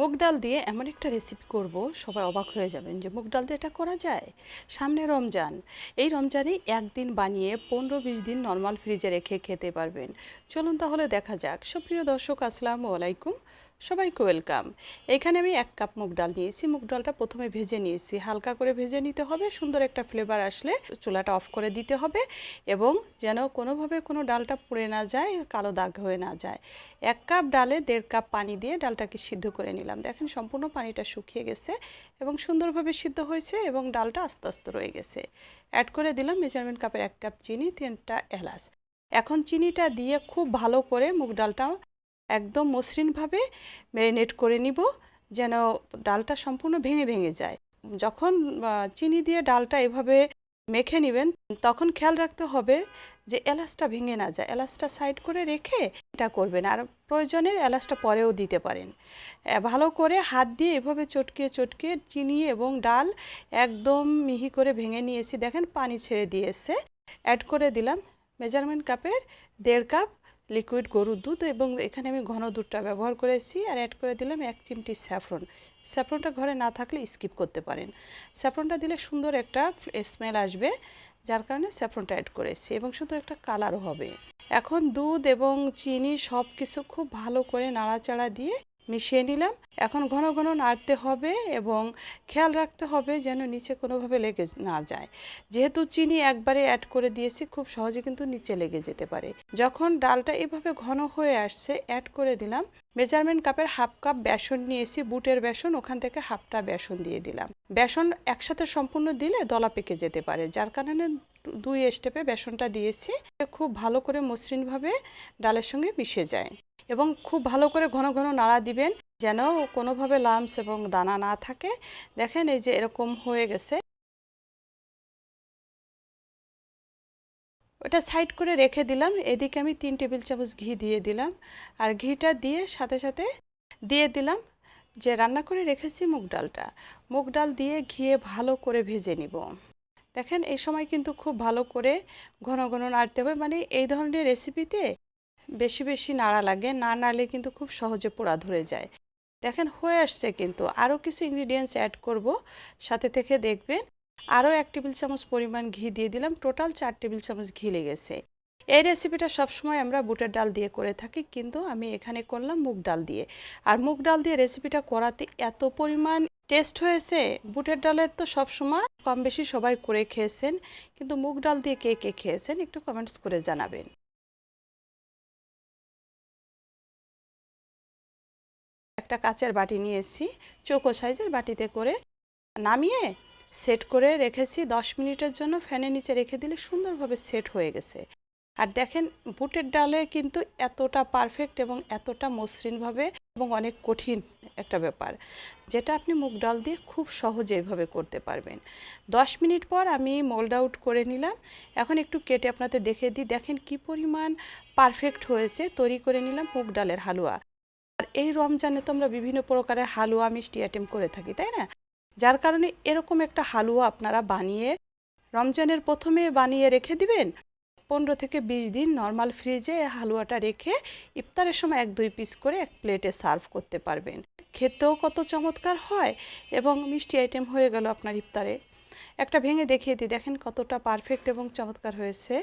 মুগ ডাল দিয়ে এমন একটা রেসিপি করব, সবাই অবাক হয়ে যাবেন যে মুগ ডাল দিয়ে এটা করা যায়। সামনে রমজান, এই রমজানে একদিন বানিয়ে পনেরো বিশ দিন নর্মাল ফ্রিজে রেখে খেতে পারবেন। চলুন তাহলে দেখা যাক। সুপ্রিয় দর্শক, আসসালামু আলাইকুম। সবাইকে ওয়েলকাম। এখানে আমি এক কাপ মুগ ডাল নিয়েছি। মুগ ডালটা প্রথমে ভেজে নিয়েছি। হালকা করে ভেজে নিতে হবে। সুন্দর একটা ফ্লেভার আসলে চুলাটা অফ করে দিতে হবে এবং যেন কোনোভাবে কোনো ডালটা পুড়ে না যায়, কালো দাগ হয়ে না যায়। এক কাপ ডালে দেড় কাপ পানি দিয়ে ডালটাকে সিদ্ধ করে নিলাম। দেখেন সম্পূর্ণ পানিটা শুকিয়ে গেছে এবং সুন্দরভাবে সিদ্ধ হয়েছে এবং ডালটা আস্তে আস্তে রয়ে গেছে। অ্যাড করে দিলাম মেজারমেন্ট কাপের এক কাপ চিনি, তিনটা এলাচ। এখন চিনিটা দিয়ে খুব ভালো করে মুগ ডালটা একদম মসৃণভাবে ম্যারিনেট করে নিব, যেন ডালটা সম্পূর্ণ ভেঙে ভেঙে যায়। যখন চিনি দিয়ে ডালটা এভাবে মেখে নেবেন, তখন খেয়াল রাখতে হবে যে এলাচটা ভেঙে না যায়। এলাচটা সাইড করে রেখে এটা করবেন, আর প্রয়োজনে এলাচটা পরেও দিতে পারেন। ভালো করে হাত দিয়ে এভাবে চটকিয়ে চটকিয়ে চিনি এবং ডাল একদম মিহি করে ভেঙে নিয়েছি। দেখেন পানি ছেড়ে দিয়েছে। অ্যাড করে দিলাম মেজারমেন্ট কাপের দেড় কাপ লিকুইড গরুর দুধ এবং এখানে আমি ঘন দুধটা ব্যবহার করেছি আর অ্যাড করে দিলাম এক চিমটি স্যাফরন স্যাফরনটা ঘরে না থাকলে স্কিপ করতে পারেন। স্যাফরনটা দিলে সুন্দর একটা স্মেল আসবে, যার কারণে স্যাফরনটা অ্যাড করেছি এবং সুন্দর একটা কালারও হবে। এখন দুধ এবং চিনি সব কিছু খুব ভালো করে নাড়াচাড়া দিয়ে মিশিয়ে নিলাম। এখন ঘন ঘন নাড়তে হবে এবং খেয়াল রাখতে হবে যেন নিচে কোনোভাবে লেগে না যায়। যেহেতু চিনি একবারে অ্যাড করে দিয়েছি, খুব সহজে কিন্তু নিচে লেগে যেতে পারে। যখন ডালটা এভাবে ঘন হয়ে আসছে অ্যাড করে দিলাম। মেজারমেন্ট কাপের হাফ কাপ বেসন নিয়েছি, বুটের বেসন, ওখান থেকে হাফটা বেসন দিয়ে দিলাম। বেসন একসাথে সম্পূর্ণ দিলে দলা পেকে যেতে পারে, যার কারণে দুই স্টেপে বেসনটা দিয়েছি। খুব ভালো করে মসৃণভাবে ডালের সঙ্গে মিশে যায়। এবং খুব ভালো করে ঘন ঘন নাড়া দিবেন যেন কোনোভাবে লামস এবং দানা না থাকে। দেখেন এই যে এরকম হয়ে গেছে। ওটা সাইড করে রেখে দিলাম। এদিকে আমি তিন টেবিল চামচ ঘি দিয়ে দিলাম। আর ঘিটা দিয়ে সাথে সাথে দিয়ে দিলাম যে রান্না করে রেখেছি মুগ ডালটা। মুগ ডাল দিয়ে ঘিয়ে ভালো করে ভেজে নিব। দেখেন এই সময় কিন্তু খুব ভালো করে ঘন ঘন নাড়তে হবে। মানে এই ধরনের রেসিপিতে বেশি বেশি নাড়া লাগে, না নাড়লে কিন্তু খুব সহজে পোড়া ধরে যায়। দেখেন, হয়ে আসছে কিন্তু। আরও কিছু ইনগ্রিডিয়েন্টস অ্যাড করব। সাথে থেকে দেখবেন, আরও এক টেবিল চামচ পরিমাণ ঘি দিয়ে দিলাম। টোটাল চার টেবিল চামচ ঘি লেগেছে। এই রেসিপিটা সবসময় আমরা বুটের ডাল দিয়ে করে থাকি, কিন্তু আমি এখানে করলাম মুগ ডাল দিয়ে। আর মুগ ডাল দিয়ে রেসিপিটা করাতে এত পরিমাণ টেস্ট হয়েছে। বুটের ডালের তো সবসময় কম বেশি সবাই করে খেয়েছেন, কিন্তু মুগ ডাল দিয়ে কে কে খেয়েছেন একটু কমেন্টস করে জানাবেন। একটা কাচের বাটি নিয়েছি চৌকো সাইজের বাটিতে করে নামিয়ে সেট করে রেখেছি। দশ মিনিটের জন্য ফ্যানের নিচে রেখে দিলে সুন্দরভাবে সেট হয়ে গেছে। আর দেখেন, বুটের ডালে কিন্তু এতটা পারফেক্ট এবং এতটা মসৃণভাবে এবং অনেক কঠিন একটা ব্যাপার, যেটা আপনি মুগ ডাল দিয়ে খুব সহজে এভাবে করতে পারবেন। দশ মিনিট পর আমি মোল্ড আউট করে নিলাম। এখন একটু কেটে আপনাদের দেখে দিই। দেখেন কি পরিমাণ পারফেক্ট হয়েছে। তৈরি করে নিলাম মুগ ডালের হালুয়া। এই রমজানে তো আমরা বিভিন্ন প্রকারের হালুয়া মিষ্টি আইটেম করে থাকি, তাই না? যার কারণে এরকম একটা হালুয়া আপনারা বানিয়ে রমজানের প্রথমে বানিয়ে রেখে দিবেন, পনেরো থেকে বিশ দিন নর্মাল ফ্রিজে হালুয়াটা রেখে ইফতারের সময় এক, দুই পিস করে এক প্লেটে সার্ভ করতে পারবেন। খেতেও কত চমৎকার হয় এবং মিষ্টি আইটেম হয়ে গেল আপনার ইফতারে। একটা ভেঙে দেখিয়ে দিই। দেখেন কতটা পারফেক্ট এবং চমৎকার হয়েছে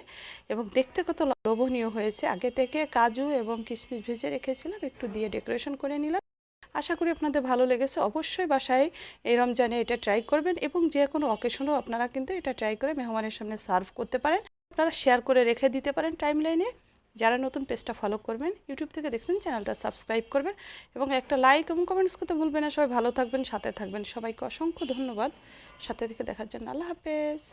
এবং দেখতে কত লোভনীয় হয়েছে। আগে থেকে কাজু এবং কিশমিশ ভেজে রেখেছিলাম, একটু দিয়ে ডেকোরেশন করে নিলাম। আশা করি আপনাদের ভালো লেগেছে। অবশ্যই বাসায় এই রমজানে এটা ট্রাই করবেন এবং যে কোনো অকেশনেও আপনারা কিন্তু এটা ট্রাই করে মেহমানের সামনে সার্ভ করতে পারেন। আপনারা শেয়ার করে রেখে দিতে পারেন টাইম লাইনে যারা নতুন পেজটা ফলো করবেন ইউটিউব থেকে দেখছেন চ্যানেলটা সাবস্ক্রাইব করবেন এবং একটা লাইক এবং কমেন্টস করতে ভুলবেন না। সবাই ভালো থাকবেন, সাথে থাকবেন। সবাইকে অসংখ্য ধন্যবাদ। সাথে থেকে দেখার জন্য আল্লাহ হাফেজ।